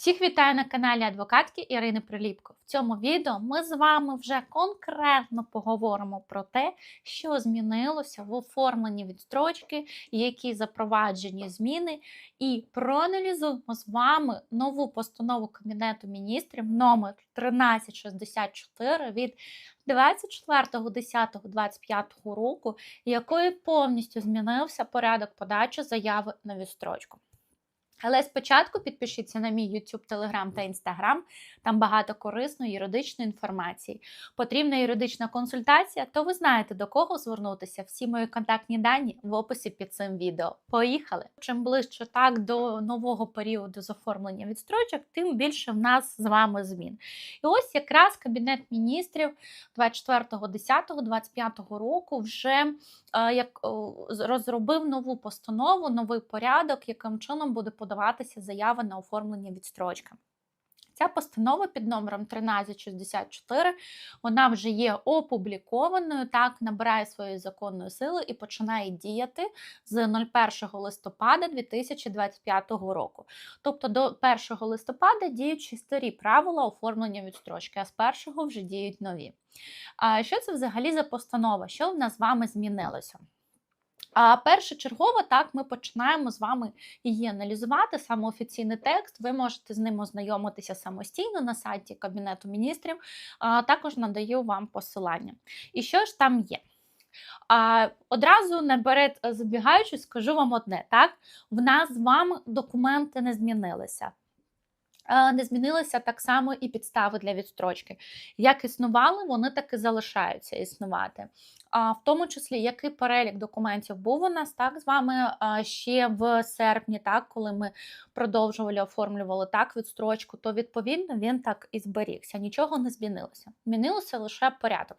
Всіх вітаю на каналі адвокатки Ірини Приліпко. В цьому відео ми з вами вже конкретно поговоримо про те, що змінилося в оформленні відстрочки, які запроваджені зміни, і проаналізуємо з вами нову постанову Кабінету міністрів номер 1364 від 24.10.25 року, якою повністю змінився порядок подачі заяви на відстрочку. Але спочатку підпишіться на мій YouTube, Telegram та Instagram. Там багато корисної юридичної інформації. Потрібна юридична консультація, то ви знаєте до кого звернутися. Всі мої контактні дані в описі під цим відео. Поїхали! Чим ближче так до нового періоду з оформлення відстрочок, тим більше в нас з вами змін. І ось якраз Кабінет міністрів 24.10.25 року вже е, як розробив нову постанову, новий порядок, яким чином буде подаватися заява на оформлення відстрочки. Ця постанова під номером 1364 вона вже є опублікованою, так набирає своєї законної сили і починає діяти з 01 листопада 2025 року. Тобто до 1 листопада діють старі правила оформлення відстрочки, а з 1 вже діють нові. А що це взагалі за постанова? Що в нас з вами змінилося? А першочергово так ми починаємо з вами її аналізувати. Саме офіційний текст. Ви можете з ним ознайомитися самостійно на сайті Кабінету міністрів. А також надаю вам посилання. І що ж там є? А, Одразу наперед забігаючи, скажу вам одне: так, в нас з вами документи не змінилися. Не змінилися так само і підстави для відстрочки. Як існували, вони так і залишаються існувати. В тому числі, який перелік документів був у нас так з вами ще в серпні, так, коли ми продовжували оформлювали так відстрочку, то відповідно він так і зберігся. Нічого не змінилося. Змінилося лише порядок.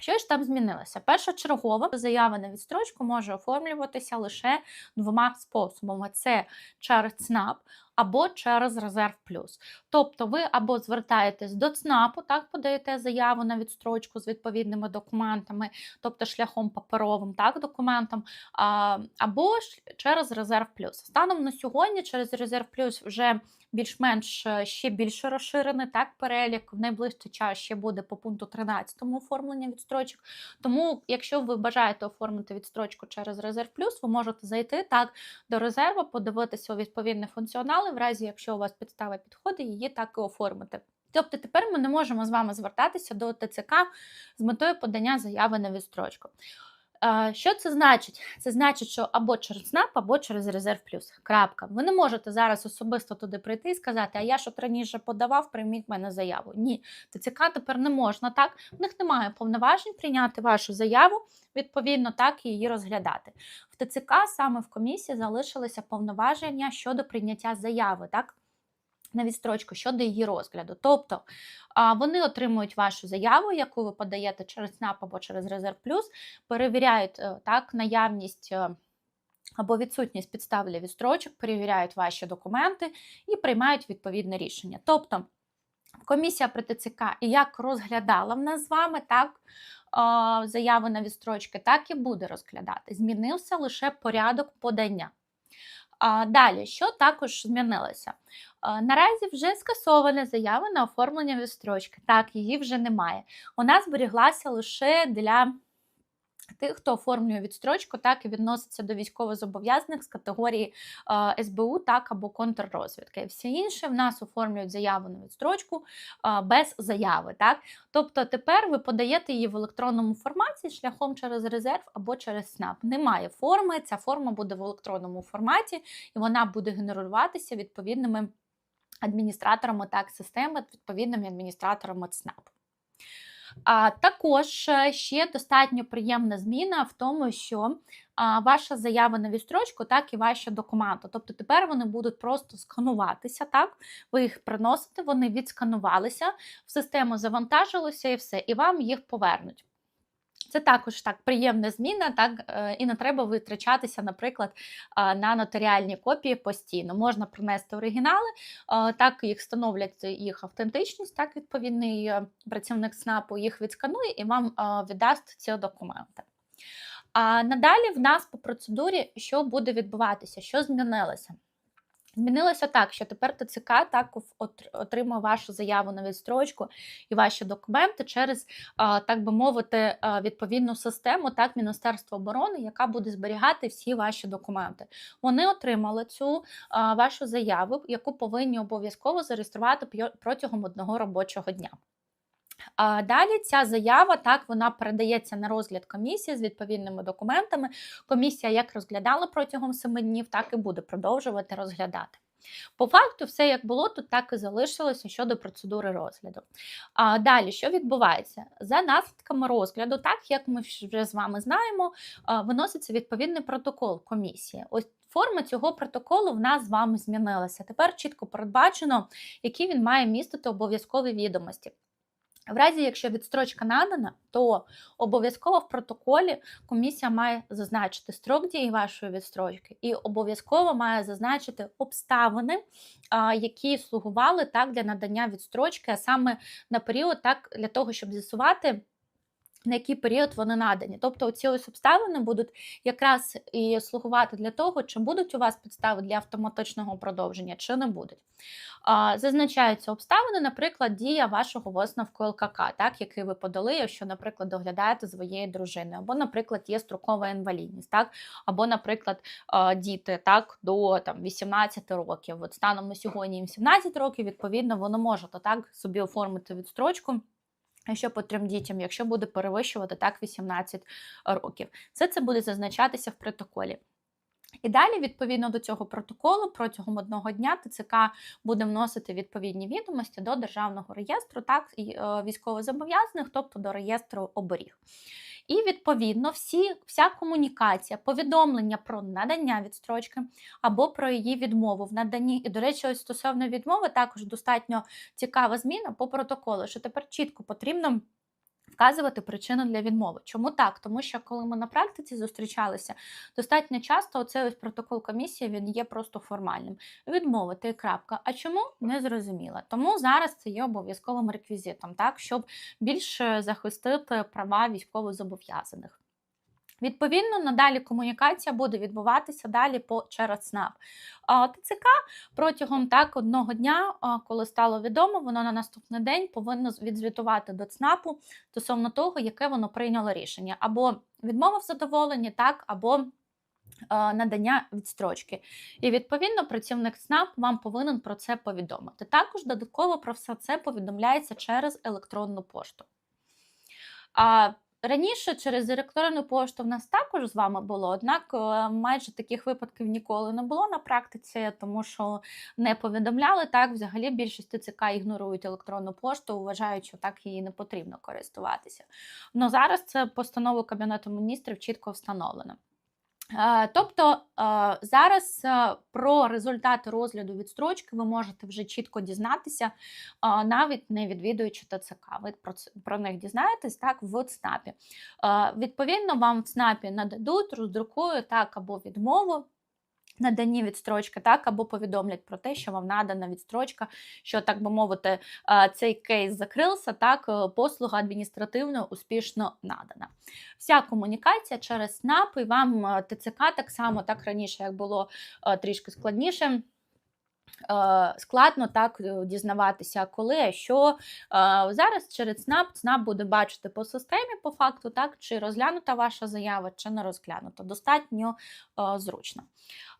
Що ж там змінилося? Першочергово заява на відстрочку може оформлюватися лише двома способами: це через ЦНАП або через резерв плюс. Тобто ви або звертаєтесь до ЦНАПу, так подаєте заяву на відстрочку з відповідними документами, тобто шляхом паперовим так, документом, або через резерв плюс. Станом на сьогодні, через резерв плюс вже більш-менш е, ще більше розширений так перелік. В найближчий час ще буде по пункту 13 оформлення відстрочок. Тому, якщо ви бажаєте оформити відстрочку через резерв плюс, ви можете зайти так до резерву, подивитися у відповідний функціонал, в разі, якщо у вас підстава підходить, її так і оформити. Тобто тепер ми не можемо з вами звертатися до ТЦК з метою подання заяви на відстрочку. Що це значить? Це значить, що або через СНАП, або через резерв плюс. Крапка. Ви не можете зараз особисто туди прийти і сказати, а я що раніше подавав, прийміть мене заяву. Ні, ТЦК тепер не можна так. В них немає повноважень прийняти вашу заяву, відповідно, так і її розглядати. В ТЦК саме в комісії залишилися повноваження щодо прийняття заяви. так? На відстрочку щодо її розгляду. Тобто вони отримують вашу заяву, яку ви подаєте через СНАП або через Резерв Плюс, перевіряють е, так, наявність. Е, або відсутність підстав для відстрочок, перевіряють ваші документи і приймають відповідне рішення. Тобто комісія при ТЦК як розглядала в нас з вами так, заяви на відстрочки, так і буде розглядати. Змінився лише порядок подання. Далі, що також змінилося? Наразі вже скасована заява на оформлення відстрочки. Так, її вже немає. Вона зберіглася лише для тих, хто оформлює відстрочку, так і відноситься до військовозобов'язаних з категорії СБУ, так або контррозвідки. Всі інші в нас оформлюють заяву на відстрочку без заяви. Так? Тобто тепер ви подаєте її в електронному форматі шляхом через резерв або через СНАП. Немає форми, ця форма буде в електронному форматі, і вона буде генеруватися відповідними адміністраторами так системи, відповідними адміністраторами ЦНАП. А також е, ще достатньо приємна зміна в тому, що ваша заява на відстрочку, так і ваші документи. Тобто тепер вони будуть просто скануватися, так? Ви їх приносите, вони відсканувалися, в систему завантажилося і все, і вам їх повернуть. Це також так приємна зміна, так е, і не треба витрачатися, наприклад, на нотаріальні копії постійно. Можна принести оригінали, так їх встановлять їх автентичність, так відповідний е, працівник СНАПу їх відсканує і вам віддасть ці документи. А надалі в нас по процедурі що буде відбуватися, що змінилося. Змінилося так, що тепер ТЦК так отримав вашу заяву на відстрочку і ваші документи через, так би мовити, відповідну систему, так, Міністерства оборони, яка буде зберігати всі ваші документи. Вони отримали цю вашу заяву, яку повинні обов'язково зареєструвати протягом одного робочого дня. Далі ця заява так вона передається на розгляд комісії з відповідними документами. Комісія як розглядала протягом семи днів, так і буде продовжувати розглядати. По факту, все як було, тут так і залишилося щодо процедури розгляду. А Далі, що відбувається? За наслідками розгляду, так як ми вже з вами знаємо, виноситься відповідний протокол комісії. Ось форма цього протоколу в нас з вами змінилася. Тепер чітко передбачено, які він має містити обов'язкові відомості. В разі, якщо відстрочка надана, то обов'язково в протоколі комісія має зазначити строк дії вашої відстрочки, і обов'язково має зазначити обставини, які слугували так для надання відстрочки, а саме на період, так для того, щоб з'ясувати на який період вони надані. Тобто ці ось обставини будуть якраз і слугувати для того, чи будуть у вас підстави для автоматичного продовження, чи не будуть. Зазначаються обставини, наприклад, дія вашого висновку ЛКК, так, який ви подали, якщо, наприклад, доглядаєте своєю дружиною, або, наприклад, є строкова інвалідність, так, або, наприклад, діти так, до там, 18 років. От станом на сьогодні їм 17 років, відповідно, вони можуть так собі оформити відстрочку. Що по трьом дітям, якщо буде перевищувати так 18 років, все це буде зазначатися в протоколі. І далі, відповідно до цього протоколу, протягом одного дня ТЦК буде вносити відповідні відомості до державного реєстру, так е, військовозобов'язаних, тобто до реєстру оберіг. І, відповідно, всі, вся комунікація, повідомлення про надання відстрочки або про її відмову в наданні. І, до речі, ось стосовно відмови, також достатньо цікава зміна по протоколу, що тепер чітко потрібно вказувати причину для відмови. Чому так? Тому що коли ми на практиці зустрічалися, достатньо часто оцей ось протокол комісії він є просто формальним. Відмовити крапка. А чому не зрозуміла? Тому зараз це є обов'язковим реквізитом, так щоб більше захистити права військовозобов'язаних. Відповідно, надалі комунікація буде відбуватися далі по через СНАП. ТЦК протягом так одного дня, коли стало відомо, воно на наступний день повинно відзвітувати до ЦНАПу стосовно того, яке воно прийняло рішення, або відмова в задоволенні, так, або Надання відстрочки. І, відповідно, працівник СНАП вам повинен про це повідомити. Також додатково про все це повідомляється через електронну пошту. Раніше через електронну пошту в нас також з вами було, однак е, майже таких випадків ніколи не було на практиці, тому що не повідомляли так. Взагалі більшість ТЦК ігнорують електронну пошту, вважають, що так її не потрібно користуватися. Но зараз це постанову Кабінету міністрів чітко встановлено. Е, тобто е, зараз е, про результати розгляду відстрочки ви можете вже чітко дізнатися, навіть не відвідуючи ТЦК. Ви про них дізнаєтесь так в ЦНАПі. Відповідно, вам в ЦНАПі нададуть, роздрукують так або відмову наданні відстрочки, так, або повідомлять про те, що вам надана відстрочка, що, так би мовити, цей кейс закрився, так, е, послуга адміністративно успішно надана. Вся комунікація через СНАП і вам е, ТЦК так само, так раніше, як було е, трішки складніше. Складно так дізнаватися, коли що зараз через СНАП ЦНАП буде бачити по системі, по факту, так, чи розглянута ваша заява, чи не розглянута. Достатньо зручно.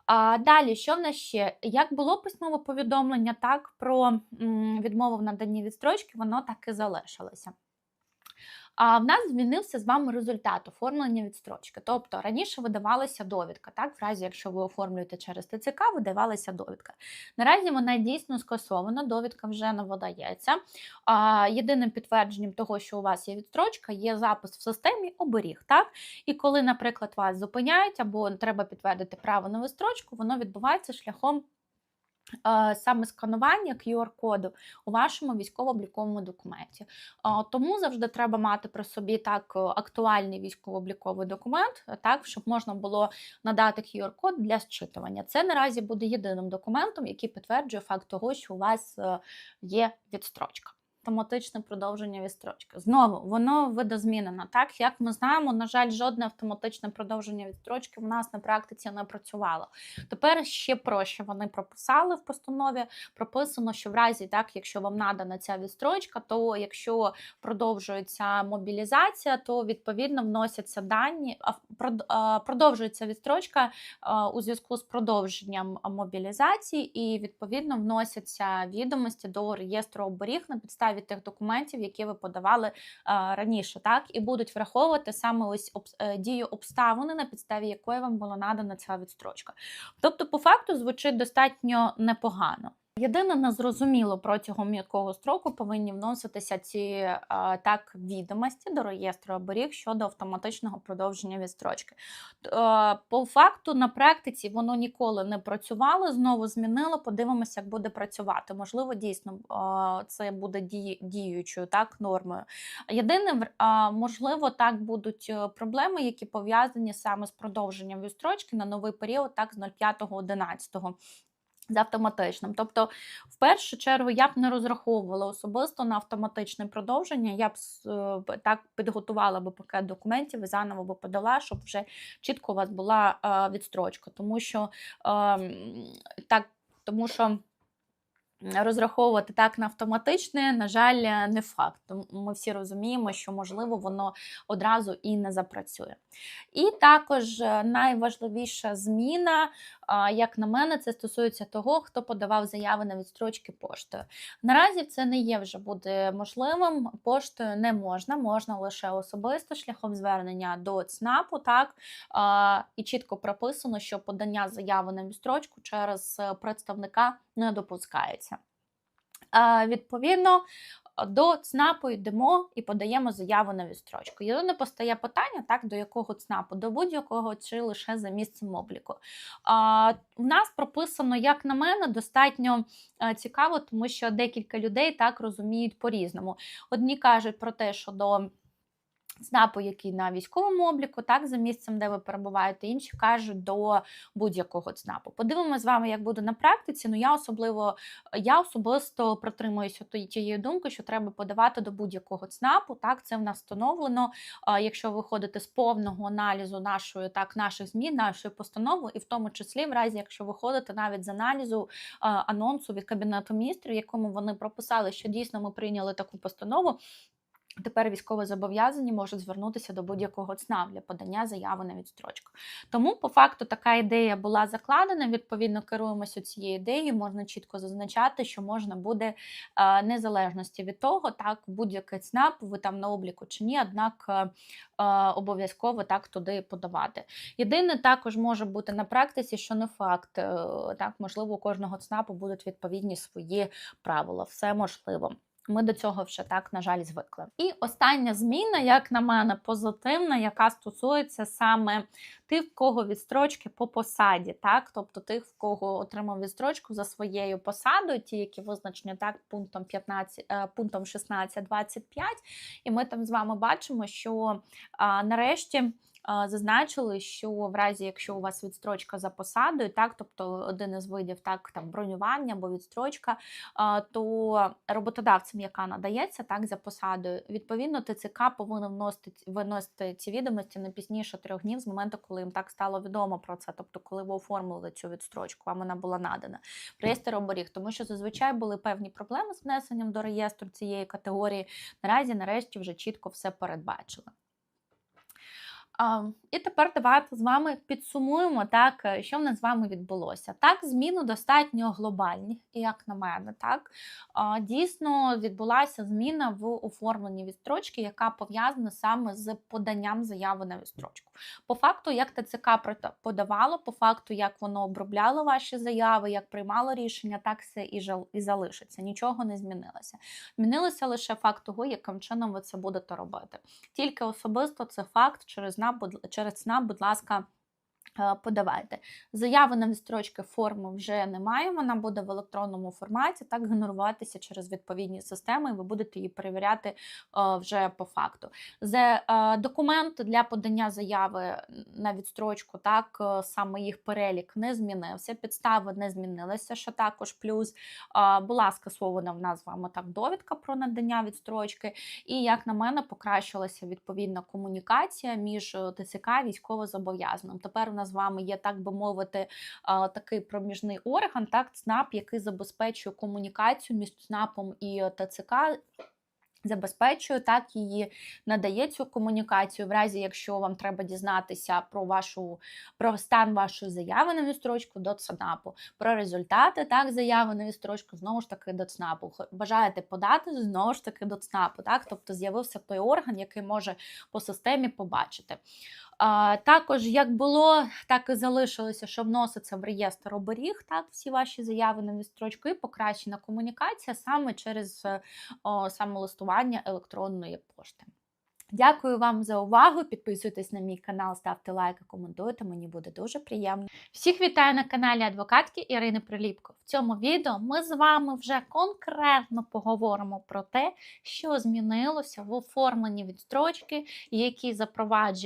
А далі, що в нас ще? Як було письмове повідомлення, так про відмову в наданні відстрочки, воно так і залишилося. А в нас змінився з вами результат оформлення відстрочки. Тобто раніше видавалася довідка, так, в разі, якщо ви оформлюєте через ТЦК, видавалася довідка. Наразі вона дійсно скасована, довідка вже не видається. А, Єдиним підтвердженням того, що у вас є відстрочка, є запис в системі оберіг. так? І коли, наприклад, вас зупиняють або треба підтвердити право на відстрочку, воно відбувається шляхом Саме сканування QR-коду у вашому військово-обліковому документі. Тому завжди треба мати при собі так актуальний військово-обліковий документ, так, щоб можна було надати QR-код для зчитування. Це наразі буде єдиним документом, який підтверджує факт того, що у вас е, є відстрочка. Автоматичне продовження відстрочки. Знову воно видозмінено. Так як ми знаємо, на жаль, жодне автоматичне продовження відстрочки в нас на практиці не працювало. Тепер ще проще вони прописали в постанові. Прописано, що в разі, так, якщо вам надана ця відстрочка, то якщо продовжується мобілізація, то відповідно вносяться дані, продовжується відстрочка у зв'язку з продовженням мобілізації, і відповідно вносяться відомості до реєстру оберіг на підставі тих документів, які ви подавали раніше, так і будуть враховувати саме ось е, дію обставини, на підставі якої вам була надана ця відстрочка. Тобто, по факту звучить достатньо непогано. Єдине незрозуміло протягом якого строку повинні вноситися ці так відомості до реєстру оберіг щодо автоматичного продовження відстрочки. По факту, на практиці воно ніколи не працювало, знову змінило. Подивимося, як буде працювати. Можливо, дійсно це буде діючою так нормою. Єдине, можливо, так будуть е, проблеми, які пов'язані саме з продовженням відстрочки на новий період, так з 05.11 з автоматичним. Тобто, в першу чергу, я б не розраховувала особисто на автоматичне продовження. Я б е, так підготувала би пакет документів і заново би подала, щоб вже чітко у вас була е, відстрочка. Тому що ем, так, тому що. Розраховувати так на автоматичне, на жаль, не факт. Ми всі розуміємо, що, можливо, воно одразу і не запрацює. І також е, найважливіша зміна, як на мене, це стосується того, хто подавав заяви на відстрочки поштою. Наразі це не є вже буде можливим. Поштою не можна, можна лише особисто шляхом звернення до ЦНАПу. так, І чітко прописано, що подання заяви на відстрочку через е, представника не допускається. Відповідно, до ЦНАПу йдемо і подаємо заяву на відстрочку. Єдине постає питання, так, до якого ЦНАПу, до будь-якого чи лише за місцем обліку. А, В нас прописано, як на мене, достатньо цікаво, тому що декілька людей так розуміють по-різному. Одні кажуть про те, що до ЦНАПу, який на військовому обліку, так, за місцем, де ви перебуваєте, інші кажуть до будь-якого ЦНАПу. Подивимося з вами, як буде на практиці. Ну я особливо я особисто протримуюся тієї думки, що треба подавати до будь-якого ЦНАПу. Так, це в нас встановлено. Якщо ви ходите з повного аналізу нашої так, наших змін, нашої постанови, і в тому числі, в разі, якщо ви ходите навіть з аналізу анонсу від кабінету міністрів, якому вони прописали, що дійсно ми прийняли таку постанову. Тепер військово зобов'язані можуть звернутися до будь-якого ЦНА для подання заяви на відстрочку. Тому, по факту, така ідея була закладена. Відповідно, керуємося цією ідеєю. Можна чітко зазначати, що можна буде е, незалежності від того, так будь-який ЦНАП, ви там на обліку чи ні, однак е, е, обов'язково так туди подавати. Єдине, також може бути на практиці, що не факт, так можливо, у кожного ЦНАПу будуть відповідні свої правила. Все можливо. Ми до цього вже так, на жаль, звикли. І остання зміна, як на мене, позитивна, яка стосується саме тих, в кого відстрочки по посаді, так, тобто тих, в кого отримав відстрочку за своєю посадою, ті, які визначені так пунктом 15, е, пунктом 16-25. І ми там з вами бачимо, що а, нарешті зазначили, що в разі, якщо у вас відстрочка за посадою, так, тобто один із видів так, там, бронювання або відстрочка, то роботодавцям, яка надається так, за посадою, відповідно, ТЦК повинен вносити, виносити ці відомості не пізніше трьох днів з моменту, коли їм так стало відомо про це, тобто, коли ви оформили цю відстрочку, вам вона була надана в реєстр оберіг, тому що зазвичай були певні проблеми з внесенням до реєстру цієї категорії. Наразі, нарешті, вже чітко все передбачили. І тепер давайте з вами підсумуємо, так, е, що в нас з вами відбулося. Так, зміни достатньо глобальні, як на мене, так дійсно відбулася зміна в оформленні відстрочки, яка пов'язана саме з поданням заяви на відстрочку. По факту, як ТЦК подавало, по факту, як воно обробляло ваші заяви, як приймало рішення, так все і залишиться. Нічого не змінилося. Змінилося лише факт того, яким чином ви це будете робити. Тільки особисто це факт через нас ЦНАП, через ЦНАП, будь ласка, подавайте. Заяви на відстрочки форми вже немає, вона буде в електронному форматі, так генеруватися через відповідні системи, і ви будете її перевіряти е, вже по факту. За е, документ для подання заяви на відстрочку, так е, саме їх перелік не змінився, підстави не змінилися, що також плюс е, була скасована в нас з вами так довідка про надання відстрочки. І як на мене, покращилася відповідна комунікація між е, ТЦК і військовозобов'язаним. Тепер у нас з вами є, так би мовити, такий проміжний орган, так, ЦНАП, який забезпечує комунікацію між ЦНАПом і е, ТЦК. Забезпечує так її надає цю комунікацію, в разі якщо вам треба дізнатися про вашу про стан вашої заяви на відстрочку до ЦНАПу, про результати так заяви на відстрочку знову ж таки до ЦНАПу. Бажаєте подати знову ж таки до ЦНАПу, так тобто з'явився той орган, який може по системі побачити. А, також як було, так і залишилося, що вноситься в реєстр оберіг, так, всі ваші заяви на відстрочку і покращена комунікація саме через е, о, саме листування електронної пошти. Дякую вам за увагу. Підписуйтесь на мій канал, ставте лайки, коментуйте. Мені буде дуже приємно. Всіх вітаю на каналі адвокатки Ірини Приліпко. В цьому відео ми з вами вже конкретно поговоримо про те, що змінилося в оформленні відстрочки, які запроваджені